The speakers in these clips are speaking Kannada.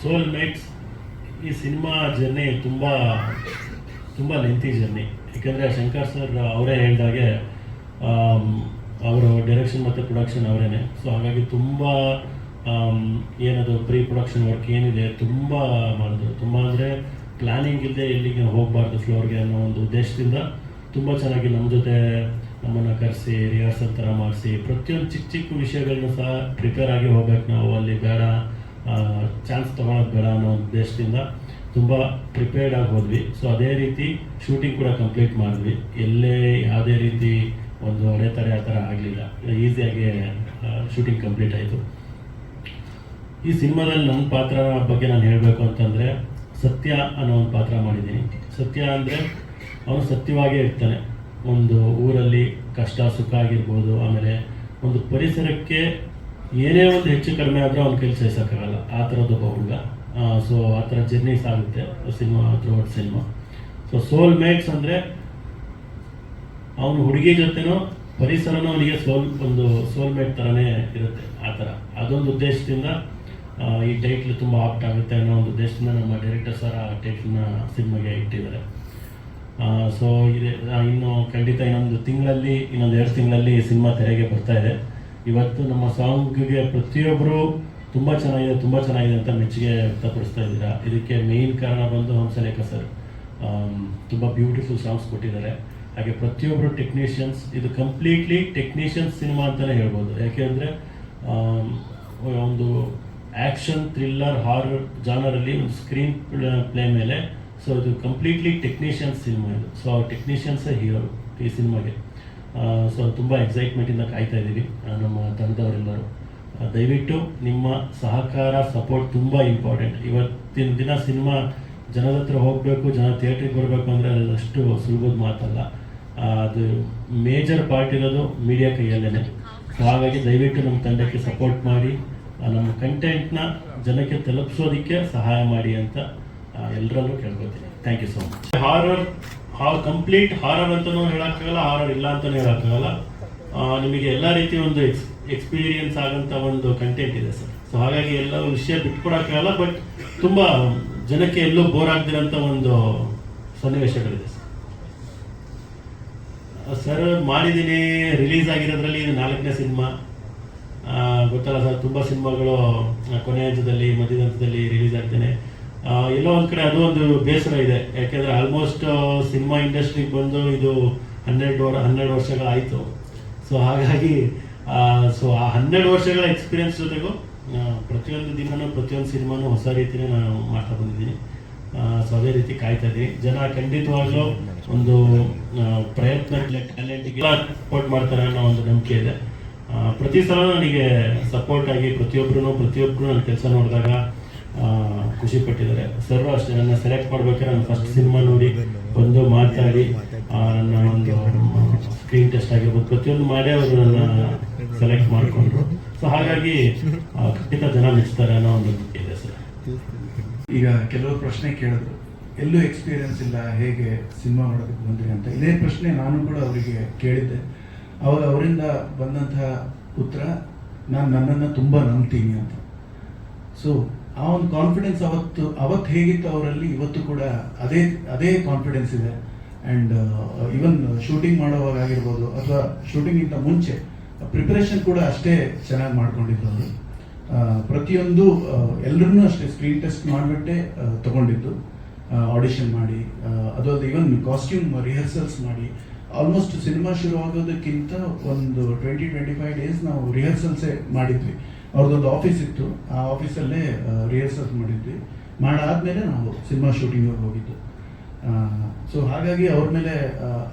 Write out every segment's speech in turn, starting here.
ಸೋಲ್ ಮೇಕ್ಸ್ ಈ ಸಿನಿಮಾ ಜರ್ನಿ ತುಂಬ ತುಂಬ ಲೆಂತಿ ಜರ್ನಿ ಯಾಕಂದರೆ ಶಂಕರ್ ಸರ್ ಅವರೇ ಹೇಳಿದಾಗೆ ಅವರು ಡೈರೆಕ್ಷನ್ ಮತ್ತು ಪ್ರೊಡಕ್ಷನ್ ಅವರೇನೆ. ಸೊ ಹಾಗಾಗಿ ತುಂಬ ಏನದು ಪ್ರೀ ಪ್ರೊಡಕ್ಷನ್ ವರ್ಕ್ ಏನಿದೆ ತುಂಬ ಮಾಡಿದ್ರು ತುಂಬ ಅಂದರೆ ಪ್ಲ್ಯಾನಿಂಗ್ ಇಲ್ಲದೆ ಎಲ್ಲಿಗೆ ಹೋಗಬಾರ್ದು ಫ್ಲೋರ್ಗೆ ಅನ್ನೋ ಒಂದು ಉದ್ದೇಶದಿಂದ ತುಂಬ ಚೆನ್ನಾಗಿ ನಮ್ಮ ಜೊತೆ ನಮ್ಮನ್ನು ಕರೆಸಿ ರಿಹರ್ಸಲ್ ಥರ ಮಾಡಿಸಿ, ಪ್ರತಿಯೊಂದು ಚಿಕ್ಕ ಚಿಕ್ಕ ವಿಷಯಗಳನ್ನ ಸಹ ಪ್ರಿಪೇರ್ ಆಗಿ ಹೋಗ್ಬೇಕು ನಾವು. ಅಲ್ಲಿ ಬೇಡ. ಬೇಡ ಅನ್ನೋ ಉದ್ದೇಶದಿಂದ ತುಂಬ ಪ್ರಿಪೇರ್ಡ್ ಆಗಿ ಹೋದ್ವಿ. ಸೊ ಅದೇ ರೀತಿ ಶೂಟಿಂಗ್ ಕೂಡ ಕಂಪ್ಲೀಟ್ ಮಾಡಿದ್ವಿ. ಎಲ್ಲೇ ಯಾವುದೇ ರೀತಿ ಒಂದು ಅಡೆತಡೆ ಆ ಥರ ಆಗಲಿಲ್ಲ. ಈಸಿಯಾಗಿ ಶೂಟಿಂಗ್ ಕಂಪ್ಲೀಟ್ ಆಯಿತು. ಈ ಸಿನಿಮಾದಲ್ಲಿ ನನ್ನ ಪಾತ್ರ ಬಗ್ಗೆ ನಾನು ಹೇಳಬೇಕು ಅಂತಂದರೆ ಸತ್ಯ ಅನ್ನೋ ಒಂದು ಪಾತ್ರ ಮಾಡಿದ್ದೀನಿ. ಸತ್ಯ ಅಂದರೆ ಅವನು ಸತ್ಯವಾಗೇ ಇರ್ತಾನೆ. ಒಂದು ಊರಲ್ಲಿ ಕಷ್ಟ, ಸುಖ ಆಗಿರ್ಬೋದು, ಆಮೇಲೆ ಒಂದು ಪರಿಸರಕ್ಕೆ ಏನೇ ಒಂದು ಹೆಚ್ಚು ಕಡಿಮೆ ಆದರೂ ಅವ್ನ ಕೈಲಿ ಸಹಿಸೋಕ್ಕಾಗಲ್ಲ. ಆ ಥರದ್ದೊಬ್ಬ ಹುಡುಗ. ಸೊ ಆ ಥರ ಜರ್ನೀಸ್ ಆಗುತ್ತೆ cinema throughout cinema so soul mates ಅಂದರೆ ಅವನು ಹುಡುಗಿ ಜೊತೆನೂ ಪರಿಸರನೂ ಅವನಿಗೆ ಸೋಲ್ ಒಂದು ಸೋಲ್ಮೇಟ್ ಥರನೇ ಇರುತ್ತೆ, ಆ ಥರ. ಅದೊಂದು ಉದ್ದೇಶದಿಂದ ಈ ಟೈಟ್ಲ್ ತುಂಬ ಆಪ್ಟ್ ಆಗುತ್ತೆ ಅನ್ನೋ ಒಂದು ಉದ್ದೇಶದಿಂದ ನಮ್ಮ ಡೈರೆಕ್ಟರ್ ಸರ್ ಆ ಟೈಟ್ಲನ್ನ ಸಿನಿಮಾಗೆ ಇಟ್ಟಿದ್ದಾರೆ. ಸೊ ಇದೆ ಇನ್ನು ಖಂಡಿತ ಇನ್ನೊಂದು ತಿಂಗಳಲ್ಲಿ, ಇನ್ನೊಂದು ಎರಡು ತಿಂಗಳಲ್ಲಿ ಸಿನಿಮಾ ತೆರೆಗೆ ಬರ್ತಾ ಇದೆ. ಇವತ್ತು ನಮ್ಮ ಸಾಂಗ್ಗೆ ಪ್ರತಿಯೊಬ್ಬರು ತುಂಬ ಚೆನ್ನಾಗಿದೆ ತುಂಬ ಚೆನ್ನಾಗಿದೆ ಅಂತ ಮೆಚ್ಚುಗೆ ವ್ಯಕ್ತಪಡಿಸ್ತಾ ಇದ್ದೀರಾ? ಇದಕ್ಕೆ ಮೇಯ್ನ್ ಕಾರಣ ಬಂದು ಹಂಸಲೇಖ ಸರ್ ತುಂಬ ಬ್ಯೂಟಿಫುಲ್ ಸಾಂಗ್ಸ್ ಕೊಟ್ಟಿದ್ದಾರೆ. ಹಾಗೆ ಪ್ರತಿಯೊಬ್ಬರು ಟೆಕ್ನಿಷಿಯನ್ಸ್ ಇದು ಕಂಪ್ಲೀಟ್ಲಿ ಟೆಕ್ನಿಷಿಯನ್ಸ್ ಸಿನಿಮಾ ಅಂತಲೇ ಹೇಳ್ಬೋದು. ಯಾಕೆಂದರೆ ಒಂದು ಆ್ಯಕ್ಷನ್ ಥ್ರಿಲ್ಲರ್ ಹಾರರ್ ಜಾನರಲ್ಲಿ ಒಂದು ಸ್ಕ್ರೀನ್ ಪ್ಲೇ ಮೇಲೆ ಸೊ ಇದು ಕಂಪ್ಲೀಟ್ಲಿ ಟೆಕ್ನಿಷಿಯನ್ಸ್ ಸಿನಿಮಾ ಇದು. ಸೊ ಆ ಟೆಕ್ನಿಷಿಯನ್ಸೇ ಹೀರೋ ಈ ಸಿನಿಮಾಗೆ ಸೊ ತುಂಬ ಎಕ್ಸೈಟ್ಮೆಂಟಿಂದ ಕಾಯ್ತಾ ಇದ್ದೀವಿ, ನಮ್ಮ ತಂಡದವರೆಲ್ಲರೂ. ದಯವಿಟ್ಟು ನಿಮ್ಮ ಸಹಕಾರ ಸಪೋರ್ಟ್ ತುಂಬ ಇಂಪಾರ್ಟೆಂಟ್ ಇವತ್ತಿನ ದಿನ ಸಿನಿಮಾ ಜನರ ಹತ್ರ ಹೋಗಬೇಕು, ಜನ ಥಿಯೇಟ್ರಿಗೆ ಬರಬೇಕು ಅಂದರೆ ಅದಷ್ಟು ಸುಲಭದ ಮಾತಲ್ಲ. ಅದು ಮೇಜರ್ ಪಾರ್ಟ್ ಇರೋದು ಮೀಡಿಯಾ ಕೈಯಲ್ಲೇ ಸೊ ಹಾಗಾಗಿ ದಯವಿಟ್ಟು ನಮ್ಮ ತಂಡಕ್ಕೆ ಸಪೋರ್ಟ್ ಮಾಡಿ ನಮ್ಮ ಕಂಟೆಂಟ್ನ ಜನಕ್ಕೆ ತಲುಪಿಸೋದಕ್ಕೆ ಸಹಾಯ ಮಾಡಿ ಅಂತ ಎಲ್ಲರಲ್ಲೂ ಕೇಳ್ಕೊತೀನಿ. Thank you so much horror ಹಾ ಕಂಪ್ಲೀಟ್ ಹಾರರ್ ಅಂತಲೂ ಹೇಳೋಕ್ಕಾಗಲ್ಲ ಹಾರರ್ ಇಲ್ಲ ಅಂತಲೂ ಹೇಳೋಕ್ಕಾಗಲ್ಲ. ನಿಮಗೆ ಎಲ್ಲ ರೀತಿಯ ಒಂದು ಎಕ್ಸ್ ಎಕ್ಸ್ಪೀರಿಯನ್ಸ್ ಆಗೋಂಥ ಒಂದು ಕಂಟೆಂಟ್ ಇದೆ ಸರ್. ಸೊ ಹಾಗಾಗಿ ಎಲ್ಲ ವಿಷಯ ಬಿಟ್ಕೊಡೋಕ್ಕಾಗಲ್ಲ ಬಟ್ ತುಂಬ ಜನಕ್ಕೆ ಎಲ್ಲೂ ಬೋರ್ ಆಗದಿರೋಂಥ ಒಂದು ಸನ್ನಿವೇಶಗಳಿದೆ ಸರ್. ಸರ್ ಮಾಡಿದ್ದೀನಿ ರಿಲೀಸ್ ಆಗಿರೋದ್ರಲ್ಲಿ ಇದು ನಾಲ್ಕನೇ ಸಿನಿಮಾ ಗೊತ್ತಲ್ಲ ಸರ್ ತುಂಬ ಸಿನಿಮಾಗಳು ಕೊನೆ ಹಂತದಲ್ಲಿ, ಮಧ್ಯದ ಹಂತದಲ್ಲಿ ರಿಲೀಸ್ ಆಗ್ತೇನೆ. ಎಲ್ಲೋ ಒಂದು ಕಡೆ ಅದು ಒಂದು ಬೇಸರ ಇದೆ. ಯಾಕೆಂದರೆ ಆಲ್ಮೋಸ್ಟ್ ಸಿನಿಮಾ ಇಂಡಸ್ಟ್ರಿಗೆ ಬಂದು ಇದು ಹನ್ನೆರಡು ವರ್, ಹನ್ನೆರಡು ವರ್ಷಗಳಾಯಿತು. ಸೊ ಹಾಗಾಗಿ ಸೊ ಆ ಹನ್ನೆರಡು ವರ್ಷಗಳ ಎಕ್ಸ್ಪೀರಿಯನ್ಸ್ ಜೊತೆಗೂ ಪ್ರತಿಯೊಂದು ದಿನನೂ, ಪ್ರತಿಯೊಂದು ಸಿನಿಮಾನೂ ಹೊಸ ರೀತಿಯೇ ನಾನು ಮಾಡ್ತಾ ಬಂದಿದ್ದೀನಿ. ಸೊ ಅದೇ ರೀತಿ ಕಾಯ್ತಾ ಇದ್ದೀನಿ. ಜನ ಖಂಡಿತವಾಗ್ಲೂ ಒಂದು ಪ್ರಯತ್ನ ಸಪೋರ್ಟ್ ಮಾಡ್ತಾರೆ ಅನ್ನೋ ಒಂದು ನಂಬಿಕೆ ಇದೆ. ಪ್ರತಿ ಸಲ ನನಗೆ ಸಪೋರ್ಟ್ ಆಗಿ ಪ್ರತಿಯೊಬ್ಬರೂ ಪ್ರತಿಯೊಬ್ಬರು ನನ್ನ ಕೆಲಸ ನೋಡಿದಾಗ ಖುಷಿ ಪಟ್ಟಿದ್ದಾರೆ. ಸರ್ ಅಷ್ಟೇ, ನನ್ನ ಸೆಲೆಕ್ಟ್ ಮಾಡ್ಬೇಕಾದ್ರೆ ನನ್ನ ಫಸ್ಟ್ ಸಿನಿಮಾ ನೋಡಿ ಬಂದು ಮಾತಾಡಿ ನನ್ನ ಒಂದು ಸ್ಕ್ರೀನ್ ಟೆಸ್ಟ್ ಆಗಿರ್ಬೋದು. ಪ್ರತಿಯೊಂದು ಮಾಡಿ ಅವರು ನನ್ನ ಸೆಲೆಕ್ಟ್ ಮಾಡಿಕೊಂಡ್ರು ಸೊ ಹಾಗಾಗಿ ಖಂಡಿತ ಜನ ಮೆಚ್ತಾರೆ ಅನ್ನೋ ಒಂದು ಇದೆ ಸರ್. ಈಗ ಕೆಲವರು ಪ್ರಶ್ನೆ ಕೇಳಿದ್ರು, ಎಲ್ಲೂ ಎಕ್ಸ್ಪೀರಿಯನ್ಸ್ ಇಲ್ಲ, ಹೇಗೆ ಸಿನಿಮಾ ಮಾಡೋದಕ್ಕೆ ಬಂದ್ರಿ ಅಂತ. ಇದೇ ಪ್ರಶ್ನೆ ನಾನು ಕೂಡ ಅವರಿಗೆ ಕೇಳಿದ್ದೆ. ಅವಾಗ ಅವರಿಂದ ಬಂದಂತಹ ಉತ್ತರ, ನಾನು ನನ್ನನ್ನು ತುಂಬ ನಂಬ್ತೀನಿ ಅಂತ. ಸೊ ಆ ಒಂದು ಕಾನ್ಫಿಡೆನ್ಸ್ ಅವತ್ತು ಅವತ್ತು ಹೇಗಿತ್ತು ಅವರಲ್ಲಿ, ಇವತ್ತು ಕೂಡ ಅದೇ ಅದೇ ಕಾನ್ಫಿಡೆನ್ಸ್ ಇದೆ. ಆ್ಯಂಡ್ ಈವನ್ ಶೂಟಿಂಗ್ ಮಾಡುವಾಗ ಆಗಿರ್ಬೋದು, ಅಥವಾ ಶೂಟಿಂಗಿಂತ ಮುಂಚೆ ಪ್ರಿಪರೇಷನ್ ಕೂಡ ಅಷ್ಟೇ ಚೆನ್ನಾಗಿ ಮಾಡ್ಕೊಂಡಿದ್ರು ಅವರು. ಪ್ರತಿಯೊಂದು ಎಲ್ಲರನ್ನೂ ಅಷ್ಟೇ ಸ್ಕ್ರೀನ್ ಟೆಸ್ಟ್ ಮಾಡಿಬಿಟ್ಟೆ ತಗೊಂಡಿದ್ದು. ಆಡಿಷನ್ ಮಾಡಿ ಅದು ಅದು ಈವನ್ ಕಾಸ್ಟ್ಯೂಮ್ ರಿಹರ್ಸಲ್ಸ್ ಮಾಡಿ. ಆಲ್ಮೋಸ್ಟ್ ಸಿನಿಮಾ ಶುರು ಆಗೋದಕ್ಕಿಂತ ಒಂದು ಟ್ವೆಂಟಿ ಟ್ವೆಂಟಿ ಫೈವ್ ಡೇಸ್ ನಾವು ರಿಹರ್ಸಲ್ಸೇ ಮಾಡಿದ್ವಿ. ಅವ್ರದ್ದೊಂದು ಆಫೀಸ್ ಇತ್ತು. ಆ ಆಫೀಸಲ್ಲೇ ರಿಹರ್ಸಲ್ಸ್ ಮಾಡಿದ್ವಿ. ಮಾಡಾದ್ಮೇಲೆ ನಾವು ಸಿನಿಮಾ ಶೂಟಿಂಗ್ ಹೋಗಿದ್ದು. ಸೊ ಹಾಗಾಗಿ ಅವ್ರ ಮೇಲೆ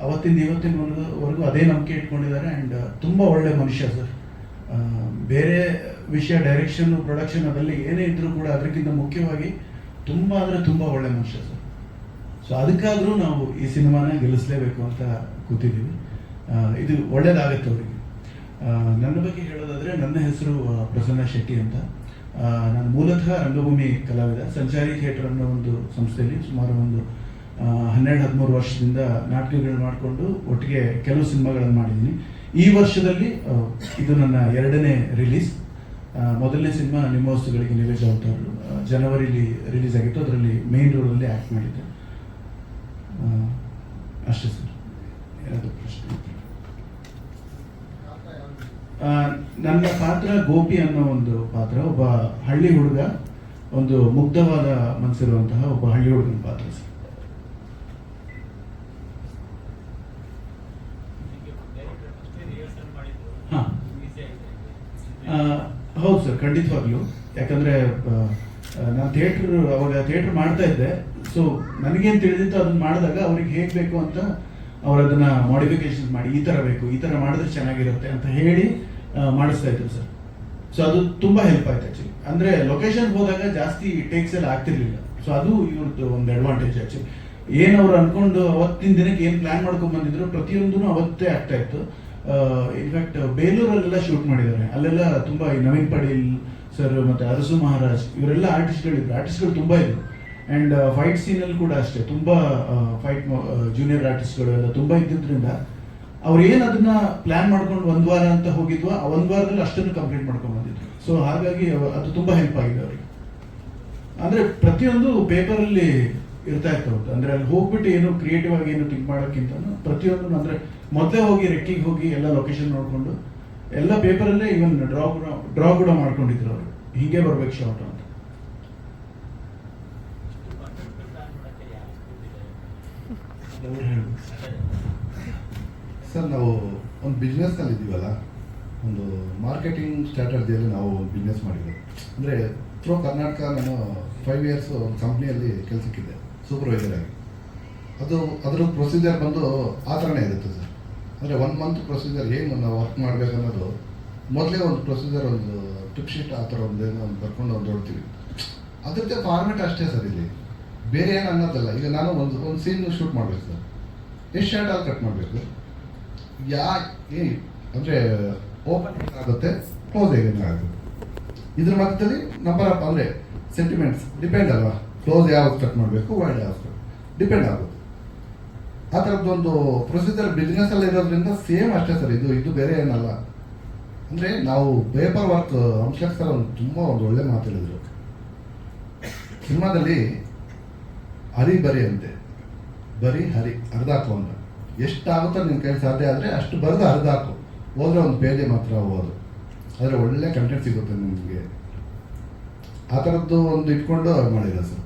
ಅವತ್ತಿಂದ ಇವತ್ತಿನವರೆಗೂ ಅದೇ ನಂಬಿಕೆ ಇಟ್ಕೊಂಡಿದ್ದಾರೆ ಆ್ಯಂಡ್ ತುಂಬ ಒಳ್ಳೆ ಮನುಷ್ಯ ಸರ್ ಬೇರೆ ವಿಷಯ ಡೈರೆಕ್ಷನ್ನು ಪ್ರೊಡಕ್ಷನ್ ಅದರಲ್ಲಿ ಏನೇ ಇದ್ದರೂ ಕೂಡ ಅದಕ್ಕಿಂತ ಮುಖ್ಯವಾಗಿ ತುಂಬ ಅಂದರೆ ತುಂಬ ಒಳ್ಳೆ ಮನುಷ್ಯ ಸರ್ ಸೊ ಅದಕ್ಕಾದರೂ ನಾವು ಈ ಸಿನಿಮಾನ ಗೆಲ್ಲಿಸಲೇಬೇಕು ಅಂತ ಕೂತಿದ್ದೀವಿ. ಇದು ಒಳ್ಳೇದಾಗತ್ತೆ ಅವರಿಗೆ. ನನ್ನ ಬಗ್ಗೆ ಹೇಳೋದಾದರೆ ನನ್ನ ಹೆಸರು ಪ್ರಸನ್ನ ಶೆಟ್ಟಿ ಅಂತ. ನಾನು ಮೂಲತಃ ರಂಗಭೂಮಿ ಕಲಾವಿದ, ಸಂಚಾರಿ ಥಿಯೇಟರ್ ಅನ್ನೋ ಒಂದು ಸಂಸ್ಥೆಯಲ್ಲಿ ಸುಮಾರು ಒಂದು ಹನ್ನೆರಡು ಹದಿಮೂರು ವರ್ಷದಿಂದ ನಾಟಕಗಳು ಮಾಡಿಕೊಂಡು ಒಟ್ಟಿಗೆ ಕೆಲವು ಸಿನಿಮಾಗಳನ್ನು ಮಾಡಿದ್ದೀನಿ ಈ ವರ್ಷದಲ್ಲಿ ಇದು ನನ್ನ ಎರಡನೇ ರಿಲೀಸ್ ಮೊದಲನೇ ಸಿನಿಮಾ ನಿಮ್ಮ ವಸ್ತುಗಳಿಗೆ ನಿಲೇಜ್ ಆ, ಜನವರಿಲಿ ರಿಲೀಸ್ ಆಗಿತ್ತು. ಅದರಲ್ಲಿ ಮೇನ್ ರೋಲಲ್ಲಿ ಆ್ಯಕ್ಟ್ ಮಾಡಿದ್ದೆ. ಅಷ್ಟೇ ಸರ್. ಏನಾದರೂ ಪ್ರಶ್ನೆ ನನ್ನ ಪಾತ್ರ ಗೋಪಿ ಅನ್ನೋ ಒಂದು ಪಾತ್ರ ಒಬ್ಬ ಹಳ್ಳಿ ಹುಡುಗ ಒಂದು ಮುಗ್ಧವಾದ ಮನಸ್ಸಿರುವಂತಹ ಒಬ್ಬ ಹಳ್ಳಿ ಹುಡುಗನ ಪಾತ್ರ ಸರ್ ಹಾ. ಆ, ಹೌದು ಸರ್, ಖಂಡಿತವಾಗ್ಲೂ. ಯಾಕಂದ್ರೆ ನಾನು ಥಿಯೇಟ್ರ್, ಅವಾಗ ಥಿಯೇಟ್ರ್ ಮಾಡ್ತಾ ಇದ್ದೆ. ಸೊ ನನಗೇನು ತಿಳಿದಿತ್ತು ಅದನ್ನ ಮಾಡಿದಾಗ ಅವ್ರಿಗೆ ಹೇಗೆ ಬೇಕು ಅಂತ ಅವ್ರು ಅದನ್ನ ಮಾಡಿಫಿಕೇಶನ್ ಮಾಡಿ, ಈ ಥರ ಬೇಕು, ಈ ಥರ ಮಾಡಿದ್ರೆ ಚೆನ್ನಾಗಿರುತ್ತೆ ಅಂತ ಹೇಳಿ ಮಾಡಿಸ್ತಾ ಇದ್ರು ಸರ್. ಸೊ ಅದು ತುಂಬಾ ಹೆಲ್ಪ್ ಆಯ್ತು ಆ್ಯಕ್ಚುಲಿ ಅಂದ್ರೆ ಲೊಕೇಶನ್ ಹೋದಾಗ ಜಾಸ್ತಿ ಟೇಕ್ಸ್ ಎಲ್ಲ ಆಗ್ತಿರ್ಲಿಲ್ಲ. ಸೊ ಅದು ಇವ್ರದ್ದು ಒಂದು ಅಡ್ವಾಂಟೇಜ್ ಆ್ಯಕ್ಚುಲಿ ಏನು ಅವ್ರು ಅಂದ್ಕೊಂಡು ಅವತ್ತಿನ ದಿನಕ್ಕೆ ಏನು ಪ್ಲಾನ್ ಮಾಡ್ಕೊಂಡ್ ಬಂದಿದ್ರು ಪ್ರತಿಯೊಂದೂ ಅವತ್ತೇ ಆಗ್ತಾ ಇತ್ತು. ಇನ್ಫ್ಯಾಕ್ಟ್ ಬೇಲೂರಲ್ಲೆಲ್ಲ ಶೂಟ್ ಮಾಡಿದ್ದಾರೆ. ಅಲ್ಲೆಲ್ಲ ತುಂಬ ನವೀನ್ ಪಡೀಲ್ ಸರ್ ಮತ್ತೆ ಅರಸು ಮಹಾರಾಜ್ ಇವರೆಲ್ಲ ಆರ್ಟಿಸ್ಟ್ಗಳಿದ್ರು ಆರ್ಟಿಸ್ಟ್ಗಳು ತುಂಬಾ ಇದ್ರು. ಆ್ಯಂಡ್ ಫೈಟ್ ಸೀನ್ ಅಲ್ಲಿ ಕೂಡ ಅಷ್ಟೇ. ತುಂಬಾ ಫೈಟ್ ಜೂನಿಯರ್ ಆರ್ಟಿಸ್ಟ್ಗಳು ಎಲ್ಲ ತುಂಬಾ ಇದ್ದಿದ್ರಿಂದ ಅವ್ರು ಏನು ಅದನ್ನ ಪ್ಲಾನ್ ಮಾಡ್ಕೊಂಡು ಒಂದು ವಾರ ಅಂತ ಹೋಗಿದ್ವ, ಆ ಒಂದ್ ವಾರದಲ್ಲಿ ಅಷ್ಟನ್ನು ಕಂಪ್ಲೀಟ್ ಮಾಡ್ಕೊಂಡು ಬಂದಿದ್ರು. ಸೊ ಹಾಗಾಗಿ ಅದು ತುಂಬಾ ಹೆಲ್ಪ್ ಆಗಿದೆ ಅವರಿಗೆ. ಅಂದ್ರೆ ಪ್ರತಿಯೊಂದು ಪೇಪರ್ ಅಲ್ಲಿ ಇರ್ತಾ ಇತ್ತು ಅಂದ್ರೆ ಅಲ್ಲಿ ಹೋಗ್ಬಿಟ್ಟು ಏನು ಕ್ರಿಯೇಟಿವ್ ಆಗಿ ಏನು ಥಿಂಕ್ ಮಾಡೋಕ್ಕಿಂತ ಪ್ರತಿಯೊಂದು ಅಂದ್ರೆ ಮೊದಲೇ ಹೋಗಿ ರೆಕ್ಕಿಗೆ ಹೋಗಿ ಎಲ್ಲ ಲೊಕೇಶನ್ ನೋಡಿಕೊಂಡು ಎಲ್ಲ ಪೇಪರಲ್ಲೇ ಇವನ್ ಡ್ರಾ ಕೂಡ ಡ್ರಾ ಕೂಡ ಮಾಡ್ಕೊಂಡಿದ್ರು ಅವರು. ಹೀಗೆ ಬರ್ಬೇಕು ಶಾರ್ಟ್ ಅಂತ. ಸರ್. ನಾವು ಒಂದು ಬಿಸ್ನೆಸ್ನಲ್ಲಿ ಇದ್ದೀವಲ್ಲ ಒಂದು ಮಾರ್ಕೆಟಿಂಗ್ ಸ್ಟ್ರಾಟಜಿಯಲ್ಲಿ ನಾವು ಬಿಸ್ನೆಸ್ ಮಾಡಿದ್ವಿ. ಅಂದರೆ ಥ್ರೂ ಕರ್ನಾಟಕ ನಾನು ಫೈವ್ ಇಯರ್ಸ್ ಒಂದು ಕಂಪ್ನಿಯಲ್ಲಿ ಕೆಲಸಕ್ಕಿದ್ದೆ. ಸೂಪರ್ವೈಸರ್ ಆಗಿ ಅದು ಅದರ ಪ್ರೊಸೀಜರ್ ಬಂದು ಆ ಥರನೇ ಇರುತ್ತೆ ಸರ್. ಅಂದರೆ ಒನ್ ಮಂತ್ ಪ್ರೊಸೀಜರ್ ಏನು ನಾವು ವರ್ಕ್ ಮಾಡಬೇಕು ಅನ್ನೋದು ಮೊದಲೇ ಒಂದು ಪ್ರೊಸೀಜರ್ ಒಂದು ಟಿಪ್ ಶೀಟ್ ಆ ಥರ ಒಂದು ಏನೋ ಒಂದು ಬರ್ಕೊಂಡು ಒಂದು ನೋಡ್ತೀವಿ. ಅದರದ್ದೇ ಫಾರ್ಮೆಟ್ ಅಷ್ಟೇ ಸರ್ ಇಲ್ಲಿ. ಬೇರೆ ಏನು ಅನ್ನೋದಲ್ಲ. ಈಗ ನಾನು ಒಂದು ಒಂದು ಸೀನ್ ಶೂಟ್ ಮಾಡಬೇಕು ಸರ್. ಎಷ್ಟು ಶಾರ್ಟ್ ಆಗಿ ಕಟ್ ಮಾಡಬೇಕು? ಯಾ, ಏ, ಅಂದರೆ ಓಪನ್ ಆಗುತ್ತೆ? ಕ್ಲೋಸ್ ಹೇಗೆ ಆಗುತ್ತೆ? ಇದ್ರ ಮಧ್ಯದಲ್ಲಿ ನಂಬರ್ ಆಫ್ ಅಂದರೆ ಸೆಂಟಿಮೆಂಟ್ಸ್ ಡಿಪೆಂಡ್ ಅಲ್ವಾ? ಕ್ಲೋಸ್ ಯಾವ್ದು ಕಟ್ ಮಾಡಬೇಕು ವೈಡ್ ಯಾವ್ದು ಡಿಪೆಂಡ್ ಆಗುತ್ತೆ. ಆ ಥರದ್ದೊಂದು ಪ್ರೊಸೀಜರ್ ಬಿಸ್ನೆಸ್ಸಲ್ಲಿ ಇರೋದ್ರಿಂದ ಸೇಮ್ ಅಷ್ಟೇ ಸರ್. ಇದು ಇದು ಬೇರೆ ಏನಲ್ಲ. ಅಂದರೆ ನಾವು ಪೇಪರ್ ವರ್ಕ್ ಅಂಶಕ್ ಸರ್ ಒಂದು ತುಂಬ ಒಂದು ಒಳ್ಳೆ ಮಾತು ಹೇಳಿದ್ರು. ಸಿನಿಮಾದಲ್ಲಿ ಹರಿ ಬರಿ ಅಂತೆ. ಬರಿ ಹರಿ ಅರ್ಧ ಅಂತ ಎಷ್ಟಾಗುತ್ತೋ ನಿನ್ನ ಕೈ ಸಾಧ್ಯ ಆದರೆ ಅಷ್ಟು ಬರೆದು ಅರ್ಧ ಹಾಕು ಹೋದರೆ ಒಂದು ಪೇಜೆ ಮಾತ್ರ ಓದು. ಆದರೆ ಒಳ್ಳೆ ಕಂಟೆಂಟ್ ಸಿಗುತ್ತೆ ನಿಮಗೆ. ಆ ಥರದ್ದು ಒಂದು ಇಟ್ಕೊಂಡು ಮಾಡಿಲ್ಲ ಸರ್.